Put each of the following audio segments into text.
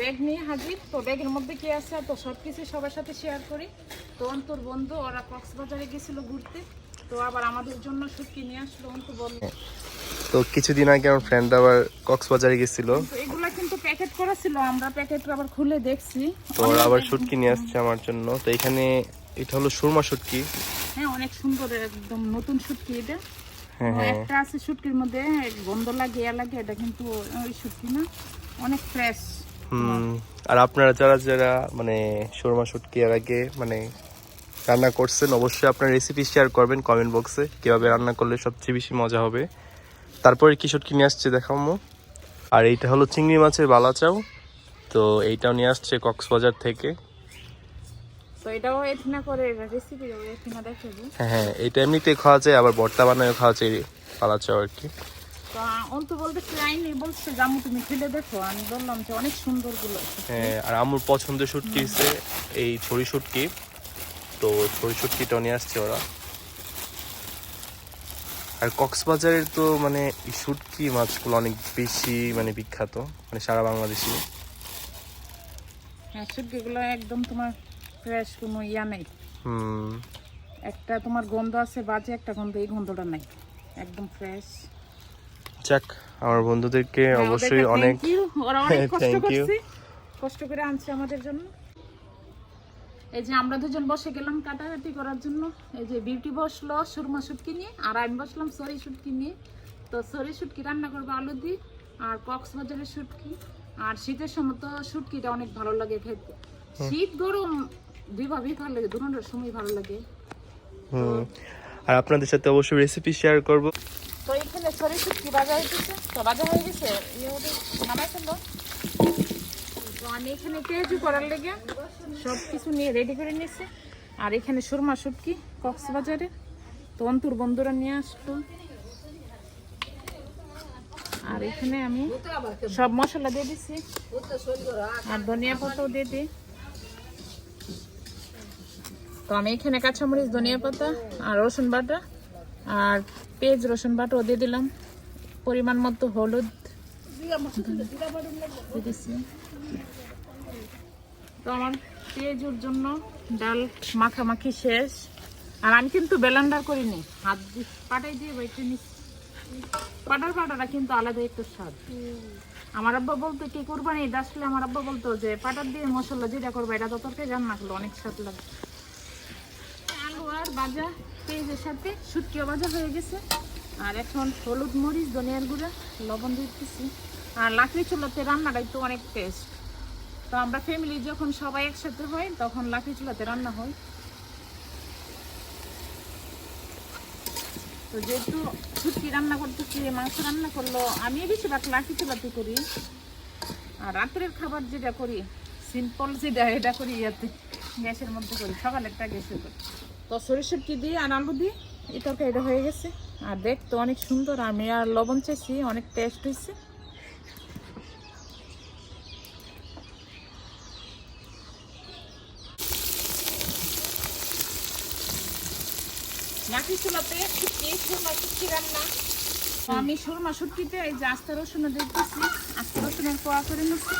Bag নিয়ে হাজির। তো ব্যাগের মধ্যে কি আছে? তো সব কিছু সবার সাথে শেয়ার করি। তো অন্তর বন্ধু ওরা কক্সবাজারে গেছিল ঘুরতে। তো আবার আমাদের জন্য শুটকি নিয়ে আসলো অন্তর বন্ধু। তো কিছুদিন আগে আমার ফ্রেন্ড আবার কক্সবাজারে গেছিল। এগুলা কিন্তু প্যাকেট করা ছিল আমরা প্যাকেট আবার খুলে দেখছি। তো ওরা আবার শুটকি নিয়ে আসছে আমার জন্য। তো এখানে এটা হলো সুরমা শুটকি হ্যাঁ অনেক সুন্দর একদম নতুন শুটকি এটা। হ্যাঁ হ্যাঁ। একটা আছে শুটকির মধ্যে গন্ধ লাগে ইয়া লাগে এটা কিন্তু ওই শুটকি না। অনেক ফ্রেশ আর আপনারা যারা যারা মানে সুরমা শুটকি এর আগে মানে রান্না করছেন অবশ্যই আপনার রেসিপি শেয়ার করবেন কমেন্ট বক্সে কীভাবে রান্না করলে সবচেয়ে বেশি মজা হবে। তারপরে কি শুটকি নিয়ে আসছে দেখামো আর এইটা হলো চিংড়ি মাছের বালাচাও। তো এইটাও নিয়ে আসছে কক্সবাজার থেকে। তো এটাও এথিনা করে রেসিপি এথিনা দেখাবো। হ্যাঁ হ্যাঁ এটা এমনিতেই খাওয়া যায় আবার ভর্তা বানায়ও খাওয়া যায় বালাচাও আর কি। তো অন্তু বলতে আইনি বলছে জামু তুমি খেলে দেখো। আমি বললাম যে অনেক সুন্দরগুলো হ্যাঁ আর আমার পছন্দের শুটকি হচ্ছে এই ছড়ি শুটকি তো ছড়ি নিয়ে আসছে ওরা। আর কক্সবাজারের তো মানে শুটকি মাছগুলো অনেক বেশি মানে বিখ্যাত মানে সারা বাংলাদেশে। হ্যাঁ শুটকিগুলো একদম তোমার ফ্রেশ কোনো ইয়া নেই। হুম। একটা তোমার গন্ধ আছে বাজে একটা গন্ধ এই গন্ধটা নাই। একদম ফ্রেশ যাক আমার বন্ধুদেরকে অবশ্যই অনেক ওরা অনেক কষ্ট করে আনছে আমাদের জন্য। এই যে আমরা দুজন বসে গেলাম কাটাকাটি করার জন্য। এই যে বিউটি বসল সুরমা শুটকি নিয়ে আর আমি বসলাম সরি শুটকি নিয়ে। তো সরি শুটকি রান্না করব আলু দিয়ে আর কক্সবাজারের শুটকি। আর শীতের সময় তো শুটকিটা অনেক ভালো লাগে খেতে। শীত গরম দুইভাবেই ভালো লাগে দুটোর সময় ভালো লাগে। আর আপনাদের সাথে অবশ্যই রেসিপি শেয়ার করব। তো এখানে সরি শুটকি বাজা হয়ে গেছে? তো বাজা হয়ে গেছে? ওদের নামাই ফেলল তো আমি এখানে পেঁয়াজু করার লেগে সব কিছু নিয়ে রেডি করে নিয়েছি। আর এখানে সুরমা শুটকি কক্সবাজারে। তো অন্তুর বন্ধুরা নিয়ে আসলো। আর এখানে আমি সব মশলা দিয়ে দিছি। আর ধনিয়া পাতাও দিয়ে দিই। তো আমি এখানে কাঁচামরিচ, ধনিয়া পাতা আর রসুন বাটা আর পেঁয়াজ, রসুন বাটাও দিয়ে দিলাম। পরিমাণ মতো হলুদ তো আমার পেঁয়াজুর জন্য ডাল মাখামাখি শেষ। আর আমি কিন্তু বেলান্ডার করিনি, হাত পাটাই দিয়ে বাইটে নিচ্ছি। পাটার পাটাটা কিন্তু আলাদা একটু স্বাদ। আমার আব্বা বলতো, কি কোরবানি ঈদ আসলে? আমার আব্বা বলতো যে, পাটার দিয়ে মশলা যেটা করব, এটা তো তরকারি রান্না করল অনেক স্বাদ লাগে আলু আর ভাজা পেঁয়াজের সাথে শুটকিও ভাজা হয়ে গেছে। আর এখন হলুদ মরিচ, ধনিয়ার গুঁড়া, লবণ দিতেছি। আর লাকড়ি চুলাতে রান্নাটাই তো অনেক টেস্ট তো আমরা ফ্যামিলি যখন সবাই একসাথে হই তখন লাকড়ি চুলাতে রান্না হয়। তো যেহেতু শুটকি রান্না করতেছি, মাংস রান্না করল আমি বেশিরভাগ লাকড়ি চুলাতে করি। আর রাত্রের খাবার যেটা করি সিম্পল যেটা, এটা করি ইয়াতে। গ্যাসের মধ্যে করি, সকালেরটা গ্যাসে করি তো সরিষার কি দিয়ে আর আলু দিয়ে? এই তরকারিটা হয়ে গেছে। আর দেখতে অনেক সুন্দর আমি আর লবণ চেয়েছি অনেক টেস্ট হয়েছে নাকি চুলাতে সুরমা শুটকি রান্না। তো আমি সুরমা শুটকিতে এই যে আস্তা রসুন দিতেছি আস্তা রসুনের পোয়া করে নিচ্ছি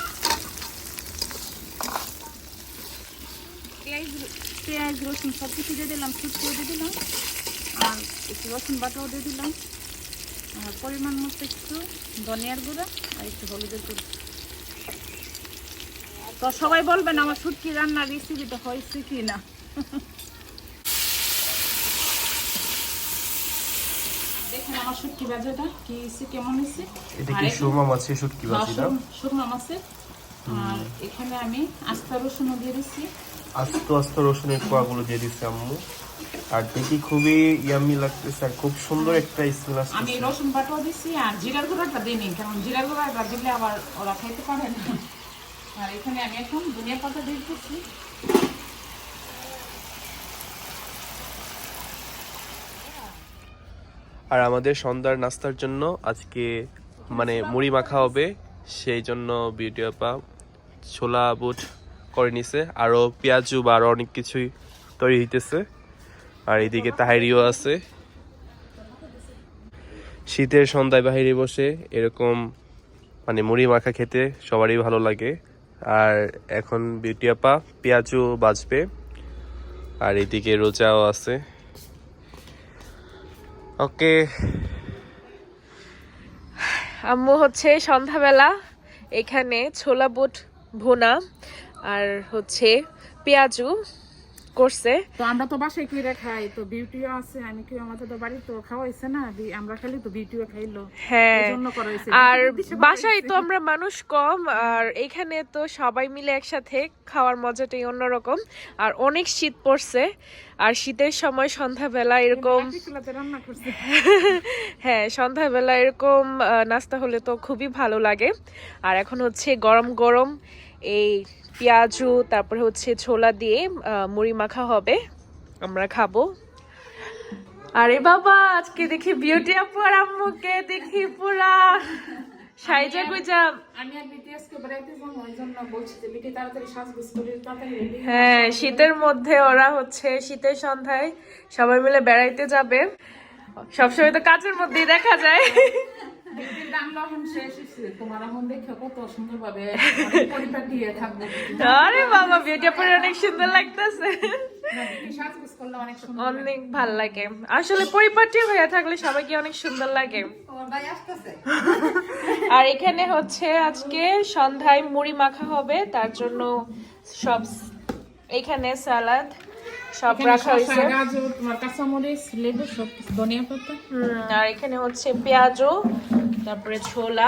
পেঁয়াজ রসুন সব কিছু দিয়ে দিলাম শুটকিও দিয়ে দিলাম আর একটু রসুন বাটাও দিয়ে দিলাম। আর পরিমাণ মতো একটু ধনিয়ার গুঁড়া আর একটু হলুদের গুঁড়ো। তো সবাই বলবেন আমার শুটকি রান্নার রেসিপিটা হয়েছে কি না দেখেন আমার শুটকি ভাজাটা কি হয়েছে কেমন হয়েছে? এটা আর কি এখানে- সুরমা মাছের শুটকি হ্যাঁ, না সুরমা মাছের। আর এখানে আমি আস্তা রসুনও দিয়ে দিচ্ছি। আস্ত আস্ত রসুনের কোয়াগুলো দিয়ে দিচ্ছে আম্মু। আর দেখি খুবই ইয়ামি লাগতেছে আর খুব সুন্দর একটা স্মেল আসছে আমি রসুন বাটাও দিচ্ছি আর জিরার গুঁড়াটা দিইনি কারণ জিরার গুঁড়াটা দিলে আবার ওরা খাইতে পারে না। আর এখানে আমি এখন ধনিয়া পাতা দিয়ে দিচ্ছি। আর আমাদের সন্ধ্যার নাস্তার জন্য আজকে মানে মুড়ি মাখা হবে সেই জন্য বিউটি আপা ছোলা বুট করে নিছে। আরও পেঁয়াজু বা আরও অনেক কিছুই তৈরি হইতেছে। আর এদিকে তাহারিও আছে। শীতের সন্ধ্যায় বাহিরে বসে এরকম মানে মুড়ি মাখা খেতে সবারই ভালো লাগে। আর এখন বিউটি আপা পেঁয়াজও বাজবে। আর এদিকে রোজাও আছে। ওকে। আম্মু হচ্ছে সন্ধ্যাবেলা এখানে ছোলা বুট ভুনা। আর হচ্ছে পেঁয়াজু করছে। তো আমরা তো বাসায় কিনে খাই তো বিউটিও আছে আমি কি আমাদের তো বাড়ি তো খাওয়াইছে না আমরা খালি তো বিউটিও খাইলো। হ্যাঁ। আর বাসায়। তো আমরা মানুষ কম আর এখানে তো সবাই মিলে একসাথে খাওয়ার মজাটাই অন্যরকম আর অনেক শীত পড়ছে আর শীতের সময় সন্ধ্যাবেলা এরকম হ্যাঁ সন্ধ্যাবেলা এরকম নাস্তা হলে তো খুবই ভালো লাগে। আর এখন হচ্ছে গরম গরম এই পেঁয়াজু তারপরে হচ্ছে ছোলা দিয়ে মুড়ি মাখা হবে। আমরা খাব। আরে বাবা আজকে দেখি বিউটি আপু আর আম্মুকে দেখি পুরা। সাইজা গুজা। আমি আর বিটিএস কে বেড়াইতে যাব ওই জন্য বলছি যে বিটি তাড়াতাড়ি সাজগোজ করে তাড়াতাড়ি হ্যাঁ শীতের মধ্যে ওরা হচ্ছে শীতের সন্ধ্যায় সবাই মিলে বেড়াইতে যাবে। সবসময় তো কাজের মধ্যেই দেখা যায়। আরে বাবা অনেক সুন্দর লাগতেছে। ভালো লাগে। আসলে পরিপাটি হয়ে থাকলে সবাইকে অনেক সুন্দর লাগে। আর এখানে হচ্ছে আজকে সন্ধ্যায় মুড়ি মাখা হবে তার জন্য সব এখানে সালাদ সব রাখা হয়েছে। আর এখানে হচ্ছে পেঁয়াজও। তারপরে ছোলা।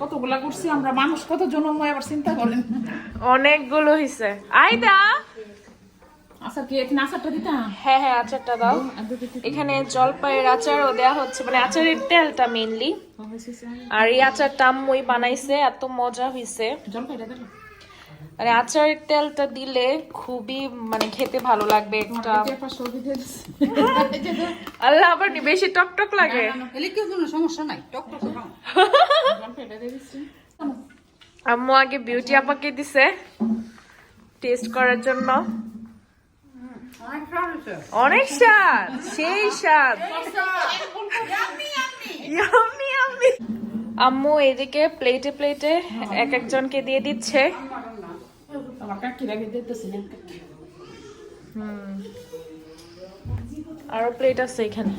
কতগুলা করছি আমরা মানুষ কত জনময় আবার চিন্তা করেন। অনেকগুলো হয়েছে আইদা! আচার কি এখানে আচারটা দিতাম হ্যাঁ হ্যাঁ আচারটা দাও। এখানে জলপাইয়ের আচারও দেওয়া হচ্ছে মানে আচারের তেলটা মেইনলি হয়েছে, হয়েছে। আর এই আচারটা আম্মুই বানাইছে এত মজা হইছে। জলপাইটা মানে আচারের তেলটা দিলে খুবই মানে খেতে ভালো লাগবে একটা। আল্লাহ আবার বেশি টক টক লাগে। সমস্যা নাই? টক টক আম্মু আগে বিউটি আপাকে দিছে টেস্ট করার জন্য। অনেক স্বাদ সেই স্বাদ. আম্মু এদিকে প্লেটে প্লেটে এক একজনকে দিয়ে দিচ্ছে। আমার কাকির আগে দিতেছি না আরও প্লেট আছে এখানে।